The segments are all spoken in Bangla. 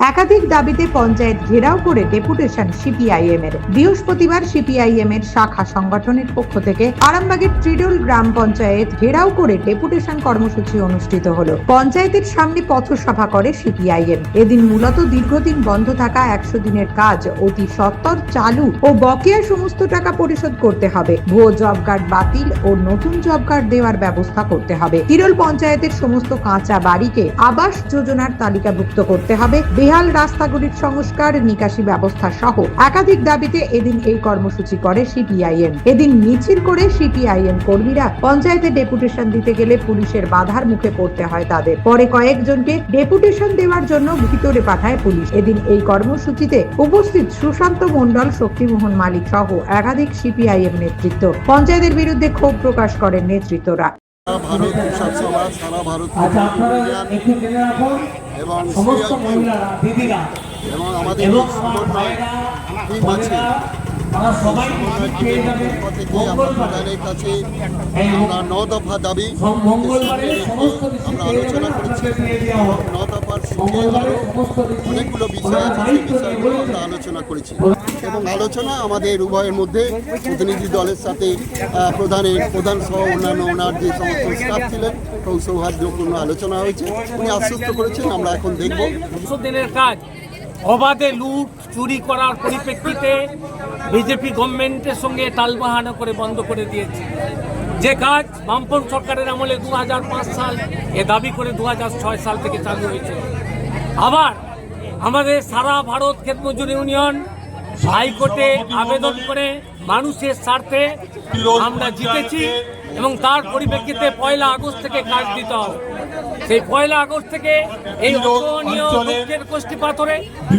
একাধিক দাবিতে পঞ্চায়েত ঘেরাও করে ডেপুটেশন সিপিআইএম এর বৃহস্পতিবার সিপিআইএম এর শাখা সংগঠনের পক্ষ থেকে আরামবাগের ট্রিডল গ্রাম পঞ্চায়েত ঘেরাও করে ডেপুটেশন কর্মসূচি অনুষ্ঠিত হলো। পঞ্চায়েতের সামনে পথসভা করে সিপিআইএম। এদিন মূলত দীর্ঘদিন বন্ধ থাকা একশো দিনের কাজ অতি সত্বর চালু ও বকেয়া সমস্ত টাকা পরিশোধ করতে হবে। ভুয়ো জব কার্ড বাতিল ও নতুন জব কার্ড দেওয়ার ব্যবস্থা করতে হবে। তিরল পঞ্চায়েতের সমস্ত কাঁচা বাড়িকে আবাস যোজনার তালিকাভুক্ত করতে হবে। বেহাল রাস্তাগুলির সংস্কার, নিকাশি ব্যবস্থা সহ একাধিক দাবিতে এদিন এই কর্মসূচি করে সিপিআইএম। এদিন মিছিল করে সিপিআইএম কর্মীরা পঞ্চায়েতে ডেপুটেশন দিতে গেলে পুলিশের বাধার মুখে পড়তে হয় তাদের। পরে কয়েকজনকে ডেপুটেশন দেওয়ার জন্য ভিতরে পাঠায় পুলিশ। এদিন এই কর্মসূচিতে উপস্থিত সুশান্ত মণ্ডল, শক্তিমোহন মালিক সহ একাধিক সিপিআইএম নেতৃত্ব। পঞ্চায়েতের বিরুদ্ধে ক্ষোভ প্রকাশ করেন নেতৃত্বরা। ভারত কৃষক সভা সারা ভারত আচ্ছা এবং এবং আমাদের টিম আছে। কাছে এই আমরা ন দফা দাবি আমরা আলোচনা করেছি। ন ডিস্ট্রিক্ট অনেকগুলো বিষয় আছে, সেই বিষয়গুলো আমরা আলোচনা করেছি। এবং আলোচনা আমাদের উভয়ের মধ্যে প্রতিনিধি দলের সাথে প্রধানের, প্রধান সহ অন্যান্য ওনার যে সমস্ত স্টাফ ছিলেন খুব সৌহার্দ্যপূর্ণ আলোচনা হয়েছে। উনি আশ্বস্ত করেছেন, আমরা এখন দেখব। দিনের কাজ, অবাধে লুট, চুরি করার পরিপ্রেক্ষিতে বিজেপি গভর্নমেন্টের সঙ্গে তালবাহানা করে বন্ধ করে দিয়েছে। যে কাজ বামপন সরকারের আমলে দু হাজার পাঁচ সাল এ দাবি করে দু হাজার ছয় সাল থেকে চালু হয়েছে। আবার আমাদের সারা ভারত ক্ষেত মজুর ইউনিয়ন হাইকোর্টে আবেদন করে মানুষের স্বার্থে আমরা জিতেছি এবং তার পরিপ্রেক্ষিতে পয়লা আগস্ট থেকে কাজ দিতে হবে। সেই পয়লা আগস্ট থেকে এই অসহনীয় দুঃখের গোষ্ঠী পাথরে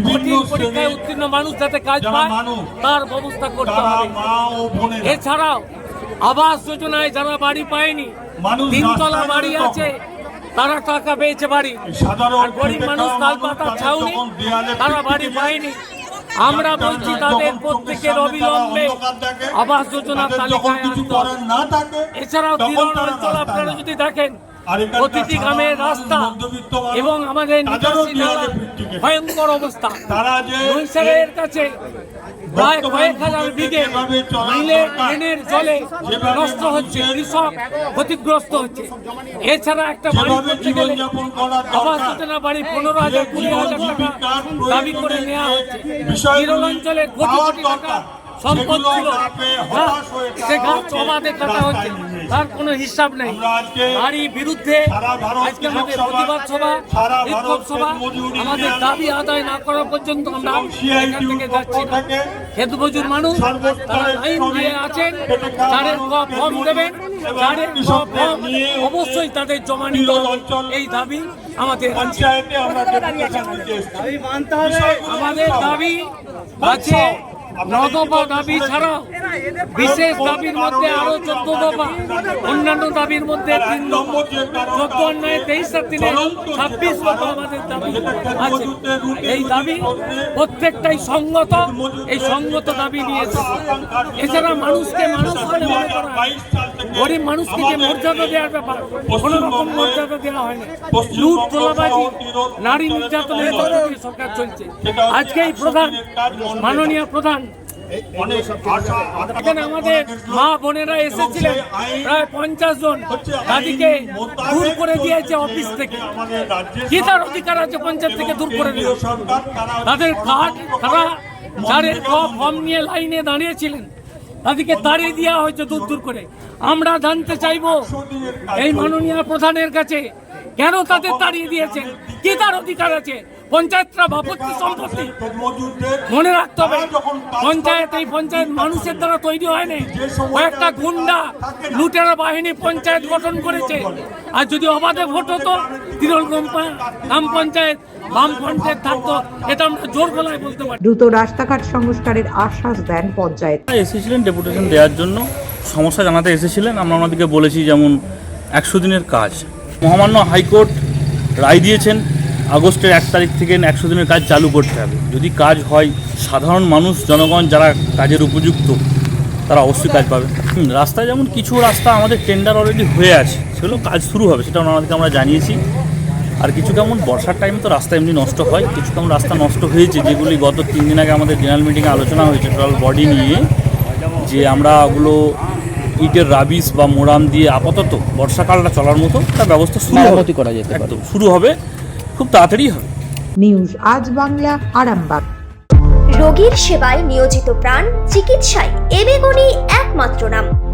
কঠিন পরীক্ষায় উত্তীর্ণ মানুষ যাতে কাজ পায় তার ব্যবস্থা করতে হবে। এছাড়াও আবাস যোজনায় যারা বাড়ি পায়নি তিনতলা বাড়ি আছে তারা টাকা পেয়েছে বাড়ি। আর গরিব মানুষ তাল পাতা ছাউনি তারা বাড়ি পায়নি। আমরা বলছি তাদের প্রত্যেকের অবিলম্বে আবাস যোজনার তালিকায় আনতে এছাড়াও তিরণ অঞ্চল আপনারা যদি দেখেন প্রতিটি গ্রামের রাস্তা এবং আমাদের ভয়ঙ্কর অবস্থা। কাছে প্রায় কয়েক হাজার বিঘে মিলে ট্রেনের জলে নষ্ট হচ্ছে কৃষক ক্ষতিগ্রস্ত হচ্ছে। এছাড়া একটা বাড়ি করতে গেলে আবাস যোজনা বাড়ি পনেরো হাজার কুড়ি হাজার টাকা দাবি করে নেওয়া হচ্ছে। কোটি কোটি টাকা সম্পদ ছিল যা সে গাছ অবাধে কাটা হচ্ছে তার কোনো হিসাব নেই। তারই বিরুদ্ধে আজকে আমাদের প্রতিবাদ সভা বিক্ষোভ সভা আমাদের দাবি আদায় না করা পর্যন্ত আমরা এখান থেকে যাচ্ছি না। খেত মানুষ তারা লাইন দিয়ে আছেন তাদের ফর্ম দেবেন তাদের ফর্ম অবশ্যই তাদের জমা নিতে। এই দাবি আমাদের। আমাদের দাবি আছে। ন দফা দাবি ছাড়াও বিশেষ দাবির মধ্যে আরও চোদ্দ দফা, অন্যান্য দাবির মধ্যে তিন দফা। চোদ্দ অন্যায় তেইশ আর তিনে ছাব্বিশ দফা আমাদের দাবি আছে। এই দাবি প্রত্যেকটাই সঙ্গত, এই সঙ্গত দাবি নিয়েছে এছাড়া মানুষকে মানুষ মনে করা। গরিব মানুষকে যে মর্যাদা দেওয়ার ব্যাপার কোনো রকম মর্যাদা দেওয়া হয় না লুট তোলাবাজি নারী নির্যাতনের মধ্য দিয়ে সরকার চলছে। আজকে এই প্রধান মাননীয় প্রধান এখানে আমাদের মা বোনেরা এসেছিলেন প্রায় পঞ্চাশ জন তাদেরকে দূর করে দিয়েছে অফিস থেকে। কি তার অধিকার আছে পঞ্চায়েত থেকে দূর করে তারা তাদের কার্ড তারা যাদের ফর্ম নিয়ে লাইনে দাঁড়িয়েছিলেন তাদেরকে তাড়িয়ে দেওয়া হয়েছে দূর দূর করে। আমরা জানতে চাইব এই মাননীয় প্রধানের কাছে কেন তাদের তাড়িয়ে দিয়েছেন? কি তার অধিকার আছে। পঞ্চায়েতরা বাপত্তি সম্পত্তি? মনে রাখতে হবে পঞ্চায়েত এই পঞ্চায়েত মানুষের দ্বারা তৈরি হয়নি। কয়েকটা গুন্ডা লুটেরা বাহিনী পঞ্চায়েত গঠন করেছে। আর যদি অবাধে ভোট হতো তৃণমূল গ্রাম- গ্রাম পঞ্চায়েত বাম পঞ্চায়েত থাকতো এটা আমরা জোর গলায় বলতে পারি। দ্রুত রাস্তাঘাট সংস্কারের আশ্বাস দেন পঞ্চায়েত। এসেছিলেন ডেপুটেশন দেওয়ার জন্য। সমস্যা জানাতে এসেছিলেন। আমরা ওনাদেরকে বলেছি যেমন একশো দিনের কাজ। মহামান্য হাইকোর্ট রায় দিয়েছেন। আগস্টের এক তারিখ থেকে একশো দিনের কাজ চালু করতে হবে। যদি কাজ হয় সাধারণ মানুষ জনগণ যারা কাজের উপযুক্ত তারা অবশ্যই কাজ পাবে। রাস্তায় যেমন কিছু রাস্তা আমাদের টেন্ডার অলরেডি হয়ে আছে সেগুলো কাজ শুরু হবে সেটা ওনাদেরকে আমরা জানিয়েছি। আর কিছু কেমন বর্ষার টাইম তো রাস্তা এমনি নষ্ট হয় কিছু কেমন রাস্তা নষ্ট হয়েছে যেগুলি গত তিন দিন আগে আমাদের জেনারেল মিটিংয়ে আলোচনা হয়েছে টোটাল বডি নিয়ে যে আমরা ওগুলো ইটের রাবিস বা মোরাম দিয়ে আপাতত বর্ষাকালটা চলার মতো তার ব্যবস্থা শুরু হবে। করা যেতে একদম শুরু হবে। খুব তাড়াতাড়ি হবে। নিউজ আজ বাংলা আরামবাগ। রোগীর সেবায় নিয়োজিত প্রাণ চিকিৎসায় এবেগুনি একমাত্র নাম।